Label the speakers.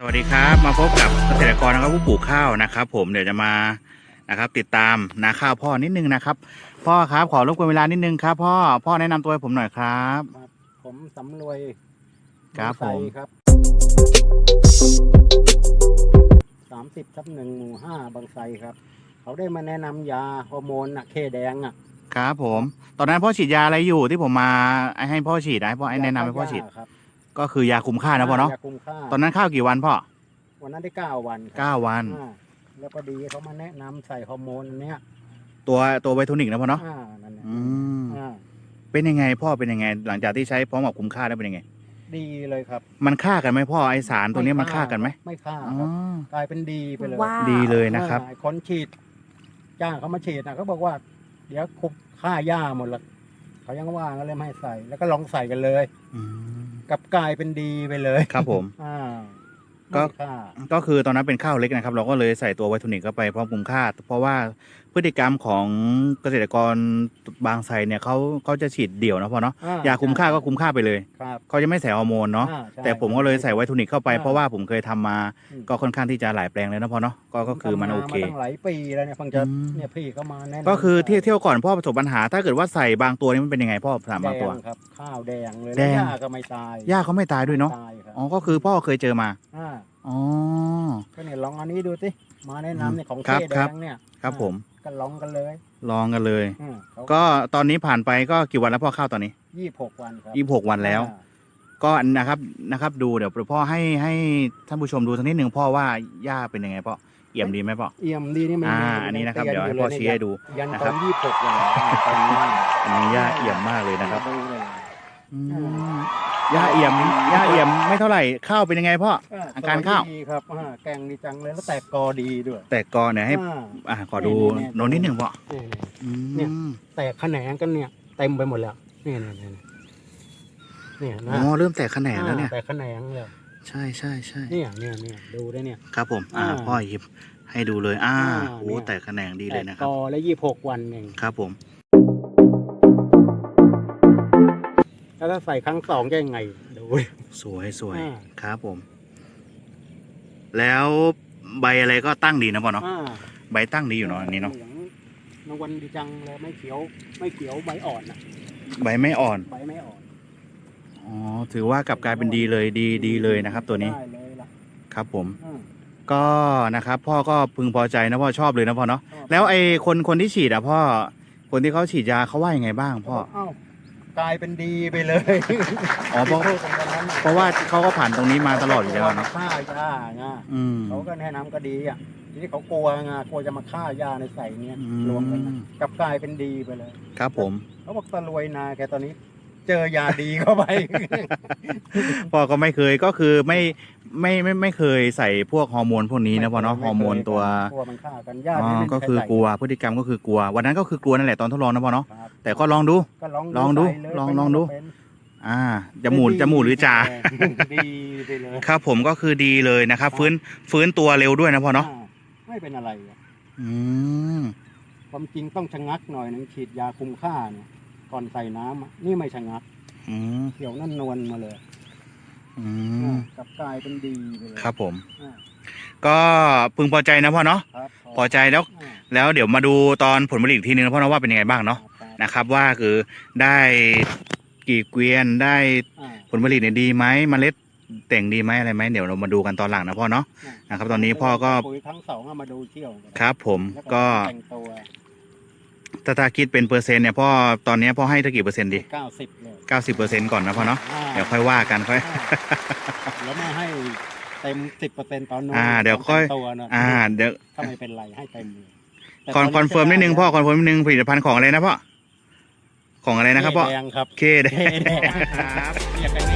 Speaker 1: สวัสดีครับมาพบกับเกษตรกรนะครับผู้ปลูกข้าวนะครับ ผมเดี๋ยวจะมานะครับติดตามนาข้าวพ่อนิดนึงนะครับ พ่อครับขอรบกวนเวลานิดนึงครับ พ่อพ่อแนะนำตัวให้ผมหน่อยครับ
Speaker 2: ครับผมสำรวย
Speaker 1: ครับ
Speaker 2: ใส
Speaker 1: ผม
Speaker 2: ครับสามสิบทับหนึ่งหมู่ห้าบางไทรครับ เขาได้มาแนะนำยาฮอร์โมนอะเคแดงอะ
Speaker 1: ครับผม ตอนนั้นพ่อฉีดยาอะไรอยู่ที่ผมมาให้พ่อฉีดให้พ่อให้แนะนำให้พ่อฉีด
Speaker 2: ยาครับ
Speaker 1: ก็คือยาคุมค่านะพ่อเนาะ
Speaker 2: ยาคุมค่า
Speaker 1: ตอนนั้นข้าวกี่วันพ่อ
Speaker 2: วันนั้นได้เก้าวันครั
Speaker 1: เก้าวัน
Speaker 2: อ่าแล้วพอดีเขามาแนะนำใส่ฮอร์โมนอันเนี้ย
Speaker 1: ตัวตัวไวโทนิกนะพ่อเนาะ
Speaker 2: อ่านั่นแหละ
Speaker 1: อืม
Speaker 2: อ่า
Speaker 1: เป็นยังไงพ่อเป็นยังไง หลังจากที่ใช้พร้อมกับคุมค่าแล้วเป็นยังไง
Speaker 2: ดีเลยครับ
Speaker 1: มันฆ่ากันไหมพ่อไอสารตัวนี้มันฆ่ากันไหม
Speaker 2: ไม่ฆ่า
Speaker 1: อ๋อ
Speaker 2: ครับกลายเป็นดีไปเลย
Speaker 3: ว้าว
Speaker 1: ดีเลยนะครับ
Speaker 2: อ่าคนฉีด จ้างเขามาฉีดนะเขาบอกว่า เดี๋ยวคุมค่าหญ้าหมดละเขายังว่าก็เลยไม่ให้ใส่ แล้วก็ลองใส่กันเลย
Speaker 1: อืม
Speaker 2: กลับกลายเป็นดีไปเลย
Speaker 1: ครับผม
Speaker 2: อ่า
Speaker 1: ก็
Speaker 2: ไม่ค่า
Speaker 1: ก็คือตอนนั้นเป็นข้าวเล็กนะครับ เราก็เลยใส่ตัวไวโทนิกเข้าไปพร้อมคุมค่า เพราะว่า พฤติกรรมของเกษตรกรบางไทรเนี่ยเขาเขาจะฉีดเดี่ยวนะพ่อเนาะ
Speaker 2: อ่ายา
Speaker 1: คุมค่าก็คุมค่าไปเลย
Speaker 2: ครับ
Speaker 1: เขาจะไม่ใส่ฮอร์โมนเนาะ
Speaker 2: อ่ใช่
Speaker 1: แต่ผมก็เลยใส่ไวโทนิกเข้าไป
Speaker 2: อ่า
Speaker 1: เพราะว่าผมเคยทำมา
Speaker 2: อืม
Speaker 1: ก็ค่อนข้างที่จะหลายแปลงเลยนะพ่อเนาะก็ก็คือมันโอเค
Speaker 2: ทำาตั้งหลายปีแล้วเนี่ยเพิ่งจะ
Speaker 1: อืม
Speaker 2: เนี่ยพี่เขามาแนะนำ
Speaker 1: ก็คือเที่ยวเที่ยวก่อนพ่อประสบปัญหา ถ้าเกิดว่าใส่บางตัวนี่มันเป็นยังไงพ่อถาม
Speaker 2: แด
Speaker 1: บางตัว
Speaker 2: งครับ ข้าวแดงเลย
Speaker 1: แดง
Speaker 2: แล้วหญ้าก็ไม่ตาย
Speaker 1: หญ้าเขาไม่ตายด้วยเนาะ
Speaker 2: ตายครับ
Speaker 1: อ๋อก็คือพ่อเคยเจอมา
Speaker 2: อ่า
Speaker 1: อ๋อ
Speaker 2: ก็เนี่ยลองอันนี้ดูสิมาแนะนำเนี่ยของ
Speaker 1: ครั
Speaker 2: เค
Speaker 1: บ
Speaker 2: แด
Speaker 1: ครับ
Speaker 2: งเนี่ย
Speaker 1: ครับผม
Speaker 2: ก็ลองกันเลย
Speaker 1: ลองกันเลย
Speaker 2: อืมเขา
Speaker 1: ก็ตอนนี้ผ่านไปก็กี่วันแล้วพ่อข้าวตอนนี้
Speaker 2: ยี่หกวันครับ
Speaker 1: ยี่สิบหกวันแล้ว
Speaker 2: อ่า
Speaker 1: ก็นะครับนะครับ ดูเดี๋ยวพ่อให้ให้ท่านผู้ชมดูสักนิดหนึ่งพ่อว่าหญ้าเป็นยังไงพ่อเอี่ยมดีไหมพ่อ
Speaker 2: เอี่ยมดีนี่มัน
Speaker 1: อ่า
Speaker 2: มี
Speaker 1: อันนี้นะครับ
Speaker 2: ตี
Speaker 1: เดี๋ยวให้พ่อชี้ให้ดู
Speaker 2: ยัน
Speaker 1: นะ
Speaker 2: ต
Speaker 1: ครั
Speaker 2: อบ นยี่หกวันตอนนี้
Speaker 1: อันนี้หญ้าเอี่ยมมากเลยนะครับ
Speaker 2: ดูเลย
Speaker 1: อืม หญ้าเอี่ยมหญ้าเอี่ยมไม่เท่าไหร่ข้าวเป็นยังไงพ่อ อาการข้าว
Speaker 2: ดีครับอ่าแกงดีจังเลยแล้วแตกกอดีด้วย
Speaker 1: แต่กอเนี่ยให้
Speaker 2: อ่า
Speaker 1: อ่าขอดู
Speaker 2: นี่ๆๆ
Speaker 1: โน้นนิดหนึ่งพ่อ
Speaker 2: นี่
Speaker 1: อื
Speaker 2: เนี่ย
Speaker 1: ม
Speaker 2: ๆแตกแขนงกันเนี่ยเต็มไปหมดแล้วนี่นี่นี่เนี่ยนะ
Speaker 1: อ๋อเริ่มแตกแขนงแล้วเนี่ย
Speaker 2: อ่าแตกแขนงเลย
Speaker 1: ใช่ใช่ใช่
Speaker 2: เนี่ยเนี่ยเนี่ยดูได้เนี่ย
Speaker 1: ครับผม อ่า
Speaker 2: อ่า
Speaker 1: พ่อหยิบให้ดูเลย อ่า
Speaker 2: อ่า
Speaker 1: โอ้
Speaker 2: เนี่ย
Speaker 1: แตกแขนงดีเลยนะค
Speaker 2: แต
Speaker 1: รับ
Speaker 2: กกอแล้วยี่หกวันเอง
Speaker 1: ครับผม
Speaker 2: แล้วถ้าใส่ครั้งสองจะยังไงดู
Speaker 1: สวยสวย
Speaker 2: อ่า
Speaker 1: ครับผม แล้วใบอะไรก็ตั้งดีนะพ่อเนาะ
Speaker 2: อ่า
Speaker 1: ใบตั้งดีอยู่เนาะอันนี้เนาะ
Speaker 2: หลืองนวันดีจังเลยไม่เขียว ไม่เขียวใบอ่อนนะ
Speaker 1: ใบไม่อ่อน
Speaker 2: ใบไม่อ่อน
Speaker 1: อ๋อถือว่ากลับกลายเป็นดีเลยดีดีเลยนะครับ ตัวนี้
Speaker 2: ได้เลยล่ะ
Speaker 1: ครับผม
Speaker 2: อืม
Speaker 1: ก็นะครับ พ่อก็พึงพอใจนะพ่อชอบเลยนะพ่อเนาะ
Speaker 2: ชอบ
Speaker 1: แล้วไอ้คนคนที่ฉีดอะพ่อ คนที่เขาฉีดยาเขาว่ายังไงบ้างพ่อ
Speaker 2: เอ้า กลายเป็นดีไปเลย
Speaker 1: อ๋อเพราะ
Speaker 2: ที่พูดกันวันนั้นน่
Speaker 1: เพราะว่าเขาก็ผ่านตรงนี้มาตลอดอยู่แล้วเนาะ
Speaker 2: ฆ่าหญ้าไง
Speaker 1: อืม
Speaker 2: เขาก็แนะนำก็ดีอะทีนี้เขากลัวไงกลัวจะมาฆ่าหญ้าในใส่เนี่ย
Speaker 1: อืม
Speaker 2: รวมกันนะกลับกลายเป็นดีไปเลย
Speaker 1: ครับผม
Speaker 2: เขาบอกตะรวยนาแกตอนนี้ เจอยาดีเข้าไป
Speaker 1: พ่อก็ไม่เคยก็คือไม่ไม่ไม่ไม่เคยใส่พวกฮอร์โมนพวกนี้นะพ่อเนาะฮอร์โมนตัว
Speaker 2: กลัวมันฆ่ากันหญ้า
Speaker 1: อ๋อ
Speaker 2: ที่ไม่มี
Speaker 1: ก็คือ
Speaker 2: ใรใส่
Speaker 1: กลัวพฤติกรรมก็คือกลัว วันนั้นก็คือกลัวนั่นแหละตอนทดลองนะพ่อเนาะ
Speaker 2: ครับ
Speaker 1: แต่ก็ลองดู
Speaker 2: ก็ลอง
Speaker 1: ลองดู
Speaker 2: ใส่เย
Speaker 1: ลอง
Speaker 2: เป็น
Speaker 1: ลองดู
Speaker 2: เป็น
Speaker 1: อ่าจมูกจมูกหรือจ่า
Speaker 2: ดีไปเลย
Speaker 1: ครับผมก็คือดีเลยนะครับ ฟื้นฟื้นตัวเร็วด้วยนะพ่อเนาะ
Speaker 2: อ่ไม่เป็นอะไรอะ
Speaker 1: อืม
Speaker 2: ความจริงต้องชะงักหน่อยหนึงฉีดยาคุมค่าเนี่ย ก่อนใส่น้ำอะนี่ไม่ชะงัก
Speaker 1: อืม
Speaker 2: เขียวนั่นนวลมาเลย
Speaker 1: อื
Speaker 2: อ่ามกลับกลายเป็นดีไปเลย
Speaker 1: ครับผม
Speaker 2: อ่า
Speaker 1: ก็พึงพอใจนะพ่อเนาะ
Speaker 2: ครับ
Speaker 1: พอใจแล้ว
Speaker 2: อ่า
Speaker 1: แล้วเดี๋ยวมาดูตอนผลผลิตอีกทีนึงนะพ่อเนาะว่าเป็นยังไงบ้างเนาะ
Speaker 2: ครับ
Speaker 1: นะครับ ว่าคือได้กี่เกวียนได้
Speaker 2: อ่า
Speaker 1: ผลผลิตเนี่ยดีไหมเมล็ดแต่งดีไหมอะไรไหมเดี๋ยวเรามาดูกันตอนหลังนะพ่อเนาะ นะครับตอนนี้พ่อก็
Speaker 2: ปุ๋ยครั้งสองเอามาดูเที่ยวกัน
Speaker 1: ครับผม
Speaker 2: แล้ว
Speaker 1: ก็
Speaker 2: แต่งตัว
Speaker 1: ถ้าถ้าคิดเป็นเปอร์เซ็นต์เนี่ยพ่อตอนนี้พ่อให้เท่ากี่เปอร์เซ็นต์ดี
Speaker 2: เก้าสิบเลย
Speaker 1: เก้าสิบเปอร์เซ็นต์ก่อนนะพ่อเนาะ
Speaker 2: อ่า
Speaker 1: เดี๋ยวค่อยว่ากันค่อย
Speaker 2: อ่าแล้วไม่ให้เต็มสิบเปอร์เซ็นต์ตอนนู้น
Speaker 1: อ่าเดี๋ยวค่อย
Speaker 2: แต่งตัวนะ
Speaker 1: อ่า เดี๋ยว
Speaker 2: ถ้าไม่เป็นไรให้เต็มเลยแต่
Speaker 1: คอน
Speaker 2: ต
Speaker 1: คอนเฟิร์มนิดนึงพ่อคอนเฟิร์มนิดนึงผลิตภัณฑ์ของอะไรนะพ่อของอะไรนะครับพ่อ
Speaker 2: แดงครับ
Speaker 1: เคแด
Speaker 2: เคแดง
Speaker 1: ครับ
Speaker 2: เรียกกัน